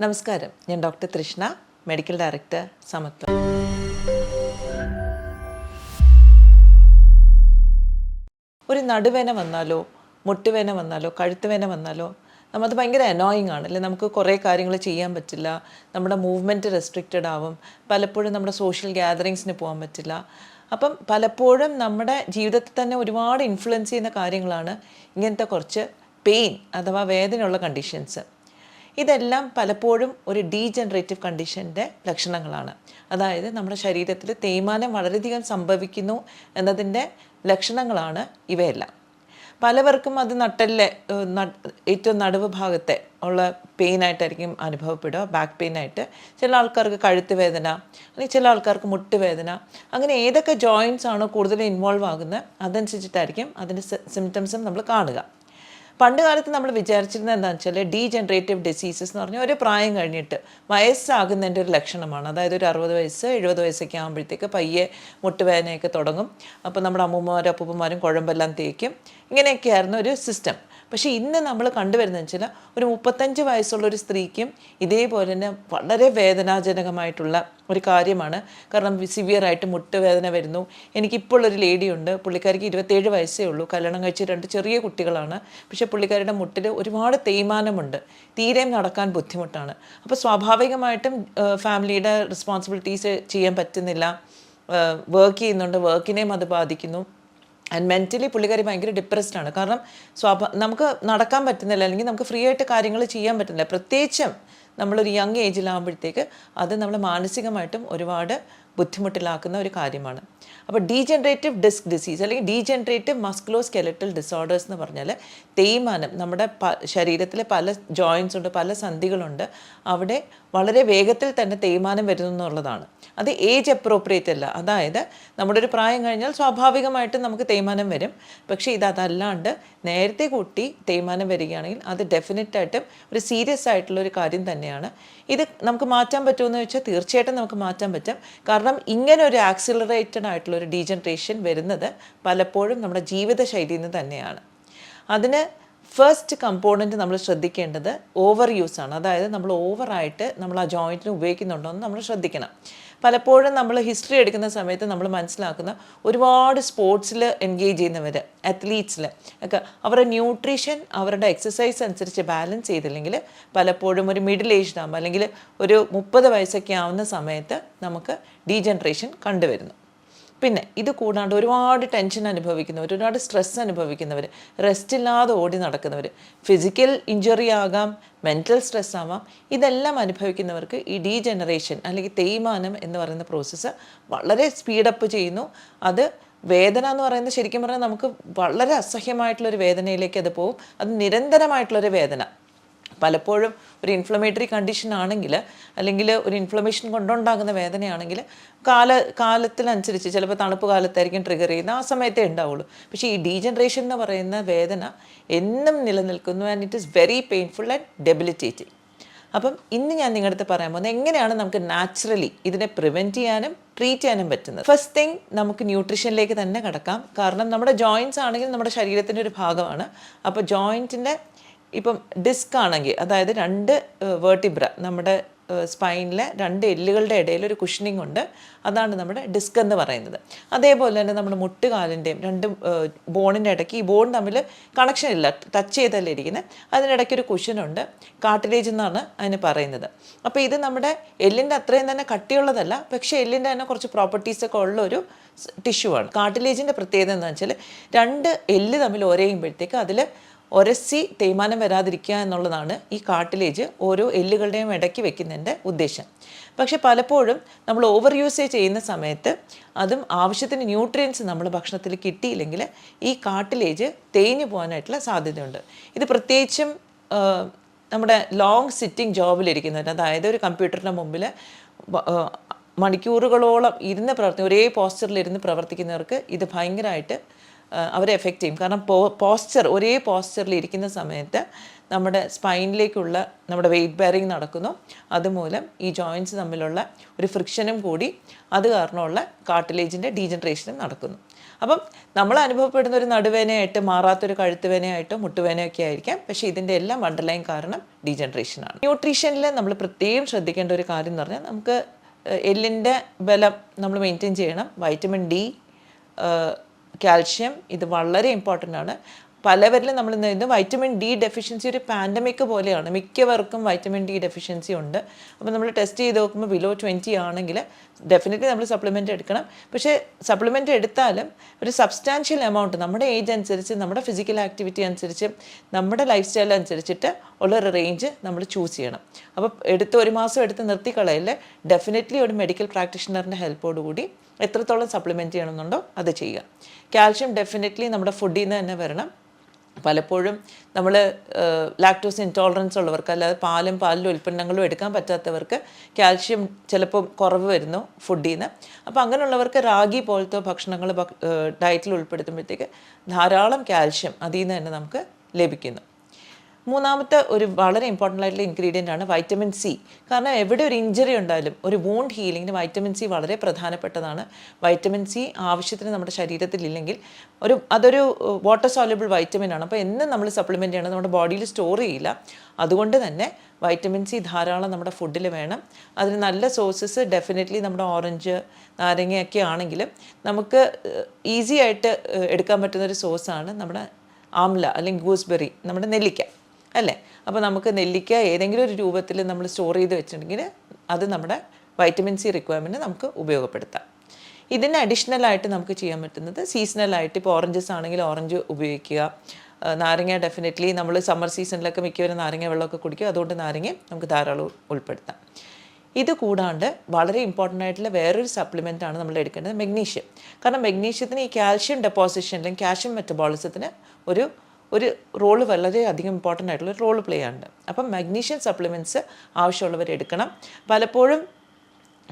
നമസ്കാരം. ഞാൻ ഡോക്ടർ തൃഷ്ണ medical director സമത്വം ഒരു നടുവേന വന്നാലോ മുട്ടുവേന വന്നാലോ കഴുത്തുവേന വന്നാലോ നമ്മത് ഭയങ്കര അനോയിങ് ആണ്. അല്ലെ? നമുക്ക് കുറേ കാര്യങ്ങൾ ചെയ്യാൻ പറ്റില്ല. നമ്മുടെ മൂവ്മെന്റ് റെസ്ട്രിക്റ്റഡ് ആവും. പലപ്പോഴും നമ്മുടെ സോഷ്യൽ ഗ്യാതറിങ്സിന് പോകാൻ പറ്റില്ല. അപ്പം പലപ്പോഴും നമ്മുടെ ജീവിതത്തിൽ തന്നെ ഒരുപാട് ഇൻഫ്ലുവൻസ് ചെയ്യുന്ന കാര്യങ്ങളാണ് ഇങ്ങനത്തെ കുറച്ച് പെയിൻ അഥവാ വേദനയുള്ള കണ്ടീഷൻസ് ഇതെല്ലാം പലപ്പോഴും ഒരു ഡീജനറേറ്റീവ് കണ്ടീഷന്റെ ലക്ഷണങ്ങളാണ്. അതായത് നമ്മുടെ ശരീരത്തിൽ തേയ്മാനം വളരെയധികം സംഭവിക്കുന്നു എന്നതിന്റെ ലക്ഷണങ്ങളാണ് ഇവയെല്ലാം. പലവർക്കും അത് നട്ടലിലെ ഏറ്റവും നടുവ് ഭാഗത്തെ ഉള്ള പെയിൻ ആയിട്ടായിരിക്കും അനുഭവപ്പെടുക ബാക്ക് പെയിൻ ആയിട്ട് ചില ആൾക്കാർക്ക് കഴുത്ത് വേദന അല്ലെങ്കിൽ ചില ആൾക്കാർക്ക് മുട്ട് വേദന അങ്ങനെ ഏതൊക്കെ ജോയിൻസ് ആണോ കൂടുതൽ ഇൻവോൾവ് ആകുന്നത് അതനുസരിച്ചിട്ടായിരിക്കും അതിന്റെ സിംറ്റംസും നമ്മൾ കാണുക. പണ്ട് കാലത്ത് നമ്മൾ വിചാരിച്ചിരുന്നത് എന്താണെന്ന് വെച്ചാൽ ഡീജനറേറ്റീവ് ഡിസീസസ് എന്ന് പറഞ്ഞാൽ ഒരു പ്രായം കഴിഞ്ഞിട്ട് വയസ്സാകുന്നതിന്റെ ഒരു ലക്ഷണമാണ്. അതായത് ഒരു അറുപത് വയസ്സ് എഴുപത് വയസ്സൊക്കെ ആകുമ്പോഴത്തേക്ക് പയ്യെ മുട്ടുവേദനയൊക്കെ തുടങ്ങും. അപ്പോൾ നമ്മുടെ അമ്മൂമ്മമാരും അപ്പൂപ്പന്മാരും കുഴമ്പെല്ലാം തേക്കും. ഇങ്ങനെയൊക്കെയായിരുന്നു ഒരു സിസ്റ്റം പക്ഷേ ഇന്ന് നമ്മൾ കണ്ടുവരുന്നതെന്ന് വെച്ചാൽ ഒരു മുപ്പത്തഞ്ച് വയസ്സുള്ള ഒരു സ്ത്രീക്കും ഇതേപോലെ തന്നെ വളരെ വേദനാജനകമായിട്ടുള്ള ഒരു കാര്യമാണ്. കാരണം സിവിയറായിട്ട് മുട്ട് മുട്ടുവേദന വരുന്നു. എനിക്കിപ്പോൾ ഒരു ലേഡിയുണ്ട് പുള്ളിക്കാരിക്ക് ഇരുപത്തേഴ് വയസ്സേ ഉള്ളൂ. കല്യാണം കഴിച്ച് രണ്ട് ചെറിയ കുട്ടികളാണ്. പക്ഷേ പുള്ളിക്കാരുടെ മുട്ടിൽ ഒരുപാട് തേയ്മാനമുണ്ട്. തീരെയും നടക്കാൻ ബുദ്ധിമുട്ടാണ്. അപ്പോൾ സ്വാഭാവികമായിട്ടും ഫാമിലിയുടെ റെസ്പോൺസിബിലിറ്റീസ് ചെയ്യാൻ പറ്റുന്നില്ല. വർക്ക് ചെയ്യുന്നുണ്ട്. വർക്കിനെയും അത് ബാധിക്കുന്നു. ആൻഡ് മെന്റലി പുള്ളിക്കാരി ഭയങ്കര ഡിപ്രസ്ഡ് ആണ്. കാരണം സ്വാഭാ നമുക്ക് നടക്കാൻ പറ്റുന്നില്ല അല്ലെങ്കിൽ നമുക്ക് ഫ്രീ ആയിട്ട് കാര്യങ്ങൾ ചെയ്യാൻ പറ്റുന്നില്ല. പ്രത്യേകിച്ചും നമ്മളൊരു യങ് ഏജിലാകുമ്പോഴത്തേക്ക് അത് നമ്മൾ മാനസികമായിട്ടും ഒരുപാട് ബുദ്ധിമുട്ടിലാക്കുന്ന ഒരു കാര്യമാണ്. അപ്പോൾ ഡീജനറേറ്റീവ് ഡിസ്ക് ഡിസീസ് അല്ലെങ്കിൽ ഡീജനറേറ്റീവ് മസ്കുലോ സ്കെലറ്റൽ ഡിസോർഡേഴ്സ് എന്ന് പറഞ്ഞാൽ തേയ്മാനം നമ്മുടെ ശരീരത്തിലെ പല ജോയിൻസ് ഉണ്ട് പല സന്ധികളുണ്ട്. അവിടെ വളരെ വേഗത്തിൽ തന്നെ തേയ്മാനം വരുന്നു എന്നുള്ളതാണ് അത് ഏജ് അപ്രോപ്രിയേറ്റ് അല്ല. അതായത് നമ്മുടെ ഒരു പ്രായം കഴിഞ്ഞാൽ സ്വാഭാവികമായിട്ടും നമുക്ക് തേയ്മാനം വരും. പക്ഷേ ഇത് അതല്ലാണ്ട് നേരത്തെ കൂട്ടി തേയ്മാനം വരികയാണെങ്കിൽ അത് ഡെഫിനറ്റായിട്ടും ഒരു സീരിയസ് ആയിട്ടുള്ള ഒരു കാര്യം തന്നെയാണ്. ഇത് നമുക്ക് മാറ്റാൻ പറ്റുമെന്ന് ചോദിച്ചാൽ തീർച്ചയായിട്ടും നമുക്ക് മാറ്റാൻ പറ്റും. കാരണം ഇങ്ങനെ ഒരു ആക്സിലറേറ്റഡ് ആയിട്ടുള്ള ഒരു ഡീജനറേഷൻ വരുന്നത് പലപ്പോഴും നമ്മുടെ ജീവിതശൈലിയിൽ നിന്ന് തന്നെയാണ്. അതിന് ഫസ്റ്റ് കമ്പോണന്റ് നമ്മൾ ശ്രദ്ധിക്കേണ്ടത് ഓവർ യൂസ് ആണ്. അതായത് നമ്മൾ ഓവറായിട്ട് നമ്മൾ ആ ജോയിന്റിന് ഉപയോഗിക്കുന്നുണ്ടോ എന്ന് നമ്മൾ ശ്രദ്ധിക്കണം. പലപ്പോഴും നമ്മൾ ഹിസ്റ്ററി എടുക്കുന്ന സമയത്ത് നമ്മൾ മനസ്സിലാക്കുന്ന ഒരുപാട് സ്പോർട്സിൽ എൻഗേജ് ചെയ്യുന്നവർ അത്ലീറ്റ്സിൽ ഒക്കെ അവരുടെ ന്യൂട്രീഷൻ അവരുടെ എക്സസൈസ് അനുസരിച്ച് ബാലൻസ് ചെയ്തില്ലെങ്കിൽ പലപ്പോഴും ഒരു മിഡിൽ ഏജ്ഡ് ആകുമ്പോൾ അല്ലെങ്കിൽ ഒരു മുപ്പത് വയസ്സൊക്കെ ആവുന്ന സമയത്ത് നമുക്ക് ഡീജനറേഷൻ കണ്ടുവരുന്നു. പിന്നെ ഇത് കൂടാണ്ട് ഒരുപാട് ടെൻഷൻ അനുഭവിക്കുന്നവർ ഒരുപാട് സ്ട്രെസ് അനുഭവിക്കുന്നവർ റെസ്റ്റ് ഇല്ലാതെ ഓടി നടക്കുന്നവർ ഫിസിക്കൽ ഇഞ്ചുറി ആകാം മെന്റൽ സ്ട്രെസ് ആവാം ഇതെല്ലാം അനുഭവിക്കുന്നവർക്ക് ഈ ഡീജനറേഷൻ അല്ലെങ്കിൽ തേയ്മാനം എന്ന് പറയുന്ന പ്രോസസ്സ് വളരെ സ്പീഡപ്പ് ചെയ്യുന്നു. അത് വേദന എന്ന് പറയുന്നത് ശരിക്കും പറഞ്ഞാൽ നമുക്ക് വളരെ അസഹ്യമായിട്ടുള്ളൊരു വേദനയിലേക്ക് അത് പോവും അത് നിരന്തരമായിട്ടുള്ളൊരു വേദന. പലപ്പോഴും ഒരു ഇൻഫ്ലമേറ്ററി കണ്ടീഷൻ ആണെങ്കിൽ അല്ലെങ്കിൽ ഒരു ഇൻഫ്ലമേഷൻ കൊണ്ടുണ്ടാകുന്ന വേദനയാണെങ്കിൽ കാല കാലത്തിനനുസരിച്ച് ചിലപ്പോൾ തണുപ്പ് കാലത്തായിരിക്കും ട്രിഗർ ചെയ്യുന്ന ആ സമയത്തേ ഉണ്ടാവുള്ളൂ. പക്ഷേ ഈ ഡീജനറേഷൻ എന്ന് പറയുന്ന വേദന എന്നും നിലനിൽക്കുന്നു and it is very painful and debilitating അപ്പം ഇന്ന് ഞാൻ നിങ്ങളുടെ അടുത്ത് പറയാൻ പോകുന്നത് എങ്ങനെയാണ് നമുക്ക് നാച്ചുറലി ഇതിനെ പ്രിവെന്റ് ചെയ്യാനും ട്രീറ്റ് ചെയ്യാനും പറ്റുന്നത്? ഫസ്റ്റ് തിങ് നമുക്ക് ന്യൂട്രീഷനിലേക്ക് തന്നെ കിടക്കാം. കാരണം നമ്മുടെ ജോയിൻസ് ആണെങ്കിൽ നമ്മുടെ ശരീരത്തിന്റെ ഒരു ഭാഗമാണ്. അപ്പോൾ ജോയിന്റിന്റെ ഇപ്പം ഡിസ്ക് ആണെങ്കിൽ അതായത് രണ്ട് വേർട്ടിബ്ര നമ്മുടെ സ്പൈനിലെ രണ്ട് എല്ലുകളുടെ ഇടയിൽ ഒരു കുഷനിങ് ഉണ്ട്. അതാണ് നമ്മുടെ ഡിസ്ക് എന്ന് പറയുന്നത്. അതേപോലെ തന്നെ നമ്മുടെ മുട്ടുകാലിന്റെയും രണ്ട് ബോണിന്റെ ഇടയ്ക്ക് ഈ ബോൺ തമ്മിൽ കണക്ഷൻ ഇല്ല. ടച്ച് ചെയ്തല്ലേ ഇരിക്കുന്നത് അതിനിടയ്ക്ക് ഒരു കുഷനുണ്ട് കാട്ടിലേജ് എന്നാണ് അതിന് പറയുന്നത്. അപ്പോൾ ഇത് നമ്മുടെ എല്ലിന്റെ അത്രയും തന്നെ കട്ടിയുള്ളതല്ല. പക്ഷേ എല്ലിന്റെ തന്നെ കുറച്ച് പ്രോപ്പർട്ടീസൊക്കെ ഉള്ള ഒരു ടിഷ്യൂ ആണ്. കാട്ടിലേജിന്റെ പ്രത്യേകത എന്താണെന്ന് വെച്ചാൽ രണ്ട് എല്ല് തമ്മിൽ ഒരേയുമ്പോഴത്തേക്ക് അതിൽ ഒരസി തേയ്മാനം വരാതിരിക്കുക എന്നുള്ളതാണ് ഈ കാട്ടിലേജ് ഓരോ എല്ലുകളുടെയും ഇടയ്ക്ക് വെക്കുന്നതിന്റെ ഉദ്ദേശം. പക്ഷെ പലപ്പോഴും നമ്മൾ ഓവർ യൂസേജ് ചെയ്യുന്ന സമയത്ത് അതും ആവശ്യത്തിന് ന്യൂട്രിയൻസ് നമ്മൾ ഭക്ഷണത്തിൽ കിട്ടിയില്ലെങ്കിൽ ഈ കാട്ടിലേജ് തേഞ്ഞു പോകാനായിട്ടുള്ള സാധ്യതയുണ്ട്. ഇത് പ്രത്യേകിച്ചും നമ്മുടെ ലോങ് സിറ്റിംഗ് ജോബിലിരിക്കുന്നവർ അതായത് ഒരു കമ്പ്യൂട്ടറിന്റെ മുമ്പിൽ മണിക്കൂറുകളോളം ഇരുന്ന് പ്രവർത്തി ഒരേ പോസ്റ്ററിൽ ഇരുന്ന് പ്രവർത്തിക്കുന്നവർക്ക് ഇത് ഭയങ്കരമായിട്ട് അവരെ എഫക്റ്റ് ചെയ്യും. കാരണം പോ പോസ്ചർ ഒരേ പോസ്ചറിൽ ഇരിക്കുന്ന സമയത്ത് നമ്മുടെ സ്പൈനിലേക്കുള്ള നമ്മുടെ വെയിറ്റ് ബെയറിങ് നടക്കുന്നു. അതുമൂലം ഈ ജോയിന്റ്സ് തമ്മിലുള്ള ഒരു ഫ്രിക്ഷനും കൂടി അത് കാരണമുള്ള കാർട്ടിലേജിന്റെ ഡീജനറേഷനും നടക്കുന്നു. അപ്പം നമ്മൾ അനുഭവപ്പെടുന്ന ഒരു നടുവേനയായിട്ട് മാറാത്തൊരു കഴുത്തുവേനയായിട്ടോ മുട്ടുവേനയൊക്കെ ആയിരിക്കാം. പക്ഷേ ഇതിന്റെ എല്ലാം അണ്ടർലൈൻ കാരണം ഡീജനറേഷനാണ് ന്യൂട്രീഷനിൽ നമ്മൾ പ്രത്യേകം ശ്രദ്ധിക്കേണ്ട ഒരു കാര്യം എന്ന് പറഞ്ഞാൽ നമുക്ക് എല്ലിന്റെ ബലം നമ്മൾ മെയിന്റെയിൻ ചെയ്യണം. വൈറ്റമിൻ ഡി കാൽഷ്യം ഇത് വളരെ ഇമ്പോർട്ടന്റ് ആണ്. പലവരിലും നമ്മൾ ഇന്ന് വൈറ്റമിൻ ഡി ഡെഫിഷ്യൻസി ഒരു പാൻഡമിക് പോലെയാണ്. മിക്കവർക്കും വൈറ്റമിൻ ഡി ഡെഫിഷ്യൻസി ഉണ്ട്. അപ്പോൾ നമ്മൾ ടെസ്റ്റ് ചെയ്ത് നോക്കുമ്പോൾ ബിലോ ട്വന്റി ആണെങ്കിൽ ഡെഫിനറ്റ്ലി നമ്മൾ സപ്ലിമെന്റ് എടുക്കണം. പക്ഷേ സപ്ലിമെന്റ് എടുത്താലും ഒരു സബ്സ്റ്റാൻഷ്യൽ എമൗണ്ട് നമ്മുടെ ഏജ് അനുസരിച്ച് നമ്മുടെ ഫിസിക്കൽ ആക്ടിവിറ്റി അനുസരിച്ച് നമ്മുടെ ലൈഫ് സ്റ്റൈൽ അനുസരിച്ചിട്ട് ഉള്ളൊരു റേഞ്ച് നമ്മൾ ചൂസ് ചെയ്യണം. അപ്പോൾ എടുത്ത് ഒരു മാസം എടുത്ത് നിർത്തിക്കളയല്ലേ? ഡെഫിനറ്റ്ലി ഒരു മെഡിക്കൽ പ്രാക്ടീഷണറിന്റെ ഹെൽപ്പോടുകൂടി എത്രത്തോളം സപ്ലിമെന്റ് ചെയ്യണമെന്നുണ്ടോ അത് ചെയ്യുക. കാൽഷ്യം ഡെഫിനറ്റ്ലി നമ്മുടെ ഫുഡിൽ നിന്ന് തന്നെ വരണം. പലപ്പോഴും നമ്മൾ ലാക്ടോസ് ഇൻടോളറൻസ് ഉള്ളവർക്ക് അല്ലാതെ പാലും പാലിലും ഉൽപ്പന്നങ്ങളും എടുക്കാൻ പറ്റാത്തവർക്ക് കാൽഷ്യം ചിലപ്പോൾ കുറവ് വരുന്നു ഫുഡിൽ നിന്ന് അപ്പോൾ അങ്ങനെയുള്ളവർക്ക് റാഗി പോലത്തെ ഭക്ഷണങ്ങൾ ഡയറ്റിൽ ഉൾപ്പെടുത്തുമ്പോഴത്തേക്ക് ധാരാളം കാൽഷ്യം അതിൽ നിന്ന് തന്നെ നമുക്ക് ലഭിക്കുന്നു. മൂന്നാമത്തെ ഒരു വളരെ ഇമ്പോർട്ടന്റ് ആയിട്ടുള്ള ഇൻഗ്രീഡിയന്റ് ആണ് വൈറ്റമിൻ സി കാരണം എവിടെ ഒരു ഇഞ്ചറി ഉണ്ടായാലും ഒരു വൂണ്ട് ഹീലിങ്ങിന് വൈറ്റമിൻ സി വളരെ പ്രധാനപ്പെട്ടതാണ്. വൈറ്റമിൻ സി ആവശ്യത്തിന് നമ്മുടെ ശരീരത്തിൽ ഇല്ലെങ്കിൽ ഒരു അതൊരു വാട്ടർ സോലബിൾ വൈറ്റമിൻ ആണ്. അപ്പോൾ എന്നും നമ്മൾ സപ്ലിമെന്റ് ചെയ്യണം. നമ്മുടെ ബോഡിയിൽ സ്റ്റോർ ചെയ്യില്ല. അതുകൊണ്ട് തന്നെ വൈറ്റമിൻ സി ധാരാളം നമ്മുടെ ഫുഡിൽ വേണം. അതിന് നല്ല സോഴ്സസ് ഡെഫിനറ്റ്ലി നമ്മുടെ ഓറഞ്ച് നാരങ്ങയൊക്കെ ആണെങ്കിലും നമുക്ക് ഈസി ആയിട്ട് എടുക്കാൻ പറ്റുന്ന ഒരു സോഴ്സാണ് നമ്മുടെ ആംല അല്ലെങ്കിൽ ഗൂസ്ബെറി നമ്മുടെ നെല്ലിക്ക. അല്ലേ? അപ്പോൾ നമുക്ക് നെല്ലിക്ക ഏതെങ്കിലും ഒരു രൂപത്തിൽ നമ്മൾ സ്റ്റോർ ചെയ്ത് വെച്ചിട്ടുണ്ടെങ്കിൽ അത് നമ്മുടെ വൈറ്റമിൻ സി റിക്വയർമെന്റ് നമുക്ക് ഉപയോഗപ്പെടുത്താം. ഇതിന് അഡീഷണൽ ആയിട്ട് നമുക്ക് ചെയ്യാൻ പറ്റുന്നത് സീസണലായിട്ട് ഇപ്പോൾ ഓറഞ്ചസ് ആണെങ്കിൽ ഓറഞ്ച് ഉപയോഗിക്കുക. നാരങ്ങ ഡെഫിനറ്റ്ലി നമ്മൾ സമ്മർ സീസണിലൊക്കെ മിക്കവരും നാരങ്ങ വെള്ളമൊക്കെ കുടിക്കും. അതുകൊണ്ട് നാരങ്ങ നമുക്ക് ധാരാളം ഉൾപ്പെടുത്താം. ഇത് കൂടാണ്ട് വളരെ ഇമ്പോർട്ടന്റ് ആയിട്ടുള്ള വേറൊരു സപ്ലിമെന്റ് ആണ് നമ്മൾ എടുക്കേണ്ടത് മെഗ്നീഷ്യം കാരണം മെഗ്നീഷ്യത്തിന് ഈ കാൽഷ്യം ഡെപ്പോസിഷൻ അല്ലെങ്കിൽ കാൽഷ്യം മെറ്റബോളിസത്തിന് ഒരു ഒരു റോൾ വളരെ അധികം ഇമ്പോർട്ടന്റ് ആയിട്ടുള്ള ഒരു റോൾ പ്ലേ ആണ്. അപ്പം മഗ്നീഷ്യം സപ്ലിമെന്റ്സ് ആവശ്യമുള്ളവർ എടുക്കണം. പലപ്പോഴും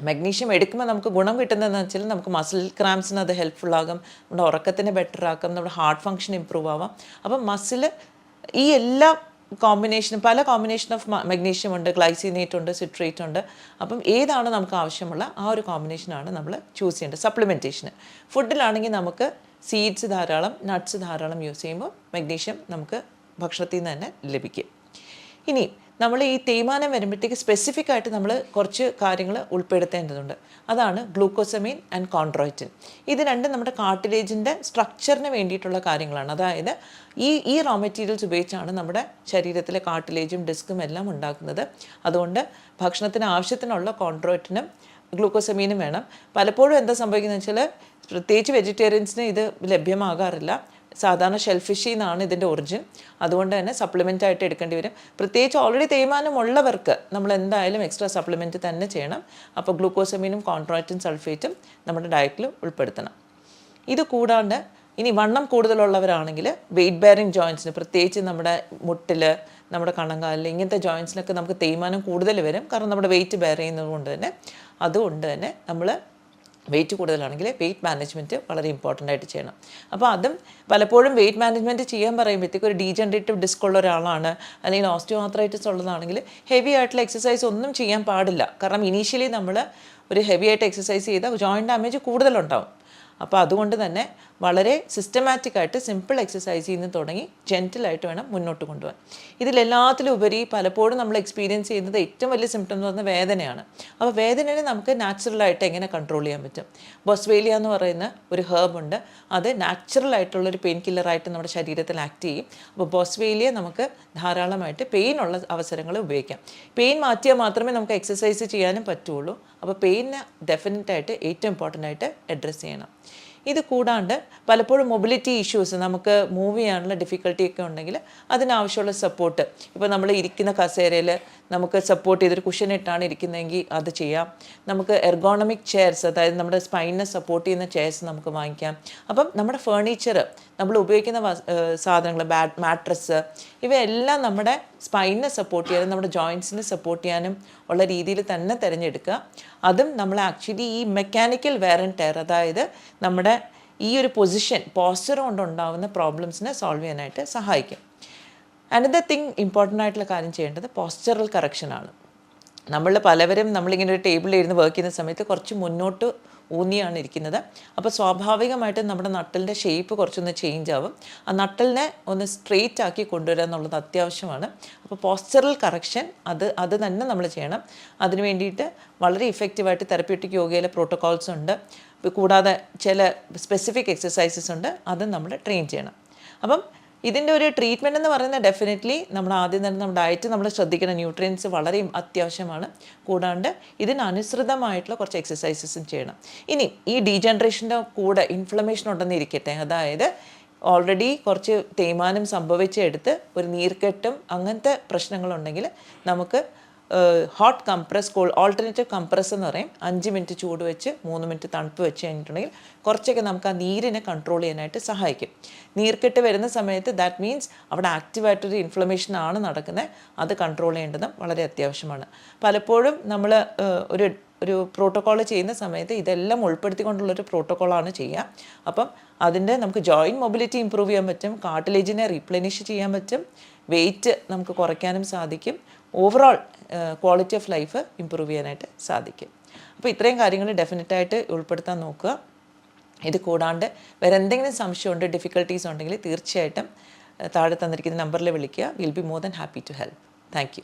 മഗ്നീഷ്യം എടുക്കുമ്പോൾ നമുക്ക് ഗുണം കിട്ടുന്നതെന്ന് വെച്ചാൽ നമുക്ക് മസിൽ ക്രാംസിന് അത് ഹെൽപ്ഫുൾ ആകും. നമ്മുടെ ഉറക്കത്തിന് ബെറ്റർ ആക്കും. നമ്മുടെ ഹാർട്ട് ഫങ്ഷൻ ഇമ്പ്രൂവ് ആവാം. അപ്പം മസിൽ ഈ എല്ലാ കോമ്പിനേഷനും പല കോമ്പിനേഷൻ ഓഫ് മഗ്നീഷ്യം ഉണ്ട് ഗ്ലൈസിനേറ്റ് ഉണ്ട് സിട്രേറ്റ് ഉണ്ട്. അപ്പം ഏതാണ് നമുക്ക് ആവശ്യമുള്ള ആ ഒരു കോമ്പിനേഷനാണ് നമ്മൾ ചൂസ് ചെയ്യേണ്ടത്. സപ്ലിമെന്റേഷന് ഫുഡിലാണെങ്കിൽ നമുക്ക് സീഡ്സ് ധാരാളം നട്ട്സ് ധാരാളം യൂസ് ചെയ്യുമ്പോൾ മഗ്നീഷ്യം നമുക്ക് ഭക്ഷണത്തിൽ നിന്ന് തന്നെ ലഭിക്കും. ഇനി നമ്മൾ ഈ തേയ്മാനം വരുമ്പോഴത്തേക്ക് സ്പെസിഫിക് ആയിട്ട് നമ്മൾ കുറച്ച് കാര്യങ്ങൾ ഉൾപ്പെടുത്തേണ്ടതുണ്ട്. അതാണ് ഗ്ലൂക്കോസമീൻ ആൻഡ് കോൺട്രോയിറ്റിൻ ഇത് രണ്ടും നമ്മുടെ കാർട്ടിലേജിന്റെ സ്ട്രക്ചറിന് വേണ്ടിയിട്ടുള്ള കാര്യങ്ങളാണ്. അതായത് ഈ ഈ റോ മെറ്റീരിയൽസ് ഉപയോഗിച്ചാണ് നമ്മുടെ ശരീരത്തിലെ കാർട്ടിലേജും ഡിസ്കും എല്ലാം ഉണ്ടാക്കുന്നത്. അതുകൊണ്ട് ഭക്ഷണത്തിന് ആവശ്യത്തിനുള്ള കോൺട്രോയിറ്റിനും ഗ്ലൂക്കോസമീനും വേണം. പലപ്പോഴും എന്താ സംഭവിക്കുന്നത് വെച്ചാൽ പ്രത്യേകിച്ച് വെജിറ്റേറിയൻസിന് ഇത് ലഭ്യമാകാറില്ല. സാധാരണ ഷെൽഫിഷിൽ നിന്നാണ് ഇതിന്റെ ഒറിജിൻ അതുകൊണ്ട് തന്നെ സപ്ലിമെന്റ് ആയിട്ട് എടുക്കേണ്ടി വരും. പ്രത്യേകിച്ച് ഓൾറെഡി തേയ്മാനമുള്ളവർക്ക് നമ്മൾ എന്തായാലും എക്സ്ട്രാ സപ്ലിമെന്റ് തന്നെ ചെയ്യണം. അപ്പോൾ ഗ്ലൂക്കോസമീനും കോൺട്രാക്റ്റും സൾഫേറ്റും നമ്മുടെ ഡയറ്റിൽ ഉൾപ്പെടുത്തണം. ഇത് കൂടാണ്ട് ഇനി വണ്ണം കൂടുതലുള്ളവരാണെങ്കിൽ വെയിറ്റ് ബെയറിങ് ജോയിൻസിന് പ്രത്യേകിച്ച് നമ്മുടെ മുട്ടിൽ നമ്മുടെ കണങ്കാലിൽ ഇങ്ങനത്തെ ജോയിൻസിനൊക്കെ നമുക്ക് തേയ്മാനം കൂടുതൽ വരും. കാരണം നമ്മുടെ വെയിറ്റ് ബെയർ ചെയ്യുന്നത് കൊണ്ട് തന്നെ. അതുകൊണ്ട് തന്നെ നമ്മൾ വെയിറ്റ് കൂടുതലാണെങ്കിൽ വെയിറ്റ് മാനേജ്മെന്റ് വളരെ ഇമ്പോർട്ടന്റ് ആയിട്ട് ചെയ്യണം. അപ്പോൾ അതും പലപ്പോഴും വെയിറ്റ് മാനേജ്മെന്റ് ചെയ്യാൻ പറയുമ്പോഴത്തേക്ക് ഒരു ഡീജനറേറ്റീവ് ഡിസ്ക് ഉള്ള ഒരാളാണ്. അല്ലെങ്കിൽ ഓസ്റ്റിയോആത്രൈറ്റിസ് ഉള്ളതാണെങ്കിൽ ഹെവി ആയിട്ടുള്ള എക്സസൈസ് ഒന്നും ചെയ്യാൻ പാടില്ല. കാരണം ഇനീഷ്യലി നമ്മൾ ഒരു ഹെവി ആയിട്ട് എക്സസൈസ് ചെയ്താൽ ജോയിന്റ് ഡാമേജ് കൂടുതലുണ്ടാവും. അപ്പോൾ അതുകൊണ്ട് തന്നെ വളരെ സിസ്റ്റമാറ്റിക്കായിട്ട് സിമ്പിൾ എക്സസൈസിൽ നിന്ന് തുടങ്ങി ജെന്റിലായിട്ട് വേണം മുന്നോട്ട് കൊണ്ടുപോകാൻ. ഇതിലെല്ലാത്തിലും ഉപരി പലപ്പോഴും നമ്മൾ എക്സ്പീരിയൻസ് ചെയ്യുന്നത് ഏറ്റവും വലിയ സിംറ്റം എന്ന് പറഞ്ഞാൽ വേദനയാണ്. അപ്പോൾ വേദനയെ നമുക്ക് നാച്ചുറലായിട്ട് എങ്ങനെ കൺട്രോൾ ചെയ്യാൻ പറ്റും? ബൊസ്വേലിയ എന്ന് പറയുന്ന ഒരു ഹേർബ് ഉണ്ട്. അത് നാച്ചുറൽ ആയിട്ടുള്ളൊരു പെയിൻ കില്ലറായിട്ട് നമ്മുടെ ശരീരത്തിൽ ആക്ട് ചെയ്യും. അപ്പോൾ ബൊസ്വേലിയ നമുക്ക് ധാരാളമായിട്ട് പെയിൻ ഉള്ള അവസരങ്ങൾ ഉപയോഗിക്കാം. പെയിൻ മാറ്റിയാൽ മാത്രമേ നമുക്ക് എക്സസൈസ് ചെയ്യാനും പറ്റുള്ളൂ. അപ്പോൾ പെയിനെ ഡെഫിനറ്റായിട്ട് ഏറ്റവും ഇമ്പോർട്ടന്റ് ആയിട്ട് അഡ്രസ്സ് ചെയ്യണം. ഇത് കൂടാണ്ട് പലപ്പോഴും മൊബിലിറ്റി ഇഷ്യൂസ് നമുക്ക് മൂവ് ചെയ്യാനുള്ള ഡിഫിക്കൽട്ടി ഒക്കെ ഉണ്ടെങ്കിൽ അതിനാവശ്യമുള്ള സപ്പോർട്ട് ഇപ്പോൾ നമ്മൾ ഇരിക്കുന്ന കസേരയിൽ നമുക്ക് സപ്പോർട്ട് ചെയ്തൊരു കുഷൻ ഇട്ടാണ് ഇരിക്കുന്നതെങ്കിൽ അത് ചെയ്യാം. നമുക്ക് എർഗോണമിക് ചെയർസ് അതായത് നമ്മുടെ സ്പൈനിനെ സപ്പോർട്ട് ചെയ്യുന്ന ചെയർസ് നമുക്ക് വാങ്ങിക്കാം. അപ്പം നമ്മുടെ ഫേർണിച്ചർ നമ്മൾ ഉപയോഗിക്കുന്ന സാധനങ്ങൾ ബാഡ് മാട്രസ് ഇവയെല്ലാം നമ്മുടെ സ്പൈനിനെ സപ്പോർട്ട് ചെയ്യാനും നമ്മുടെ ജോയിൻസിനെ സപ്പോർട്ട് ചെയ്യാനും ഉള്ള രീതിയിൽ തന്നെ തിരഞ്ഞെടുക്കുക. അതും നമ്മൾ ആക്ച്വലി ഈ മെക്കാനിക്കൽ വെയർ ആൻഡ് ടയർ അതായത് നമ്മുടെ ഈ ഒരു പൊസിഷൻ പോസ്റ്റർ കൊണ്ടുണ്ടാവുന്ന പ്രോബ്ലംസിനെ സോൾവ് ചെയ്യാനായിട്ട് സഹായിക്കും. അനദർ തിങ് ഇമ്പോർട്ടന്റ് ആയിട്ടുള്ള കാര്യം ചെയ്യേണ്ടത് പോസ്ചറൽ കറക്ഷനാണ് നമ്മൾ പലവരും നമ്മളിങ്ങനെ ഒരു ടേബിളിൽ ഇരുന്ന് വർക്ക് ചെയ്യുന്ന സമയത്ത് കുറച്ച് മുന്നോട്ട് ഊന്നിയാണ് ഇരിക്കുന്നത്. അപ്പോൾ സ്വാഭാവികമായിട്ടും നമ്മുടെ നട്ടലിന്റെ ഷേപ്പ് കുറച്ചൊന്ന് ചേഞ്ച് ആവും. ആ നട്ടലിനെ ഒന്ന് സ്ട്രെയിറ്റ് ആക്കി കൊണ്ടുവരിക എന്നുള്ളത് അത്യാവശ്യമാണ്. അപ്പോൾ പോസ്ചറൽ കറക്ഷൻ അത് അത് തന്നെ നമ്മൾ ചെയ്യണം. അതിന് വേണ്ടിയിട്ട് വളരെ ഇഫക്റ്റീവായിട്ട് തെറപ്യൂട്ടിക് യോഗയിലെ പ്രോട്ടോകോൾസ് ഉണ്ട്. കൂടാതെ ചില സ്പെസിഫിക് എക്സസൈസസ് ഉണ്ട്. അത് നമ്മൾ ട്രെയിൻ ചെയ്യണം. അപ്പം ഇതിന്റെ ഒരു ട്രീറ്റ്മെന്റ് എന്ന് പറയുന്നത് ഡെഫിനറ്റ്ലി നമ്മൾ ആദ്യം തന്നെ നമ്മുടെ ഡയറ്റ് നമ്മൾ ശ്രദ്ധിക്കണം ന്യൂട്രിയൻസ് വളരെ അത്യാവശ്യമാണ്. കൂടാണ്ട് ഇതിനനുസൃതമായിട്ടുള്ള കുറച്ച് എക്സസൈസസും ചെയ്യണം. ഇനി ഈ ഡീജനറേഷന്റെ കൂടെ ഇൻഫ്ലമേഷൻ ഉണ്ടെന്ന് ഇരിക്കട്ടെ. അതായത് ഓൾറെഡി കുറച്ച് തേയ്മാനം സംഭവിച്ചെടുത്ത് ഒരു നീർക്കെട്ടും അങ്ങനത്തെ പ്രശ്നങ്ങളുണ്ടെങ്കിൽ നമുക്ക് hot compress cold alternative compress എന്ന് പറയും. അഞ്ച് മിനിറ്റ് ചൂട് വെച്ച് മൂന്ന് മിനിറ്റ് തണുപ്പ് വെച്ച് കഴിഞ്ഞിട്ടുണ്ടെങ്കിൽ കുറച്ചൊക്കെ നമുക്ക് ആ നീരിനെ കൺട്രോൾ ചെയ്യാനായിട്ട് സഹായിക്കും. നീർക്കെട്ട് വരുന്ന സമയത്ത് ദാറ്റ് മീൻസ് അവിടെ ആക്റ്റീവായിട്ടൊരു ഇൻഫ്ലമേഷൻ ആണ് നടക്കുന്നത്. അത് കൺട്രോൾ ചെയ്യേണ്ടതും വളരെ അത്യാവശ്യമാണ്. പലപ്പോഴും നമ്മൾ ഒരു ഒരു പ്രോട്ടോക്കോൾ ചെയ്യുന്ന സമയത്ത് ഇതെല്ലാം ഉൾപ്പെടുത്തിക്കൊണ്ടുള്ളൊരു പ്രോട്ടോക്കോളാണ് ചെയ്യുക. അപ്പം അതിന്റെ നമുക്ക് ജോയിന്റ് മൊബിലിറ്റി ഇമ്പ്രൂവ് ചെയ്യാൻ പറ്റും. കാർട്ടിലേജിനെ റീപ്ലനിഷ് ചെയ്യാൻ പറ്റും. വെയിറ്റ് നമുക്ക് കുറയ്ക്കാനും സാധിക്കും. Overall quality of life improve ചെയ്യാനായിട്ട് സാധിക്കും. അപ്പോൾ ഇത്രയും കാര്യങ്ങൾ ഡെഫിനറ്റായിട്ട് ഉൾപ്പെടുത്താൻ നോക്കുക. ഇത് കൂടാണ്ട് വേറെ എന്തെങ്കിലും സംശയമുണ്ട് ഡിഫിക്കൽട്ടീസ് ഉണ്ടെങ്കിൽ തീർച്ചയായിട്ടും താഴെ തന്നിരിക്കുന്ന നമ്പറിൽ വിളിക്കുക. Will be more than happy to help thank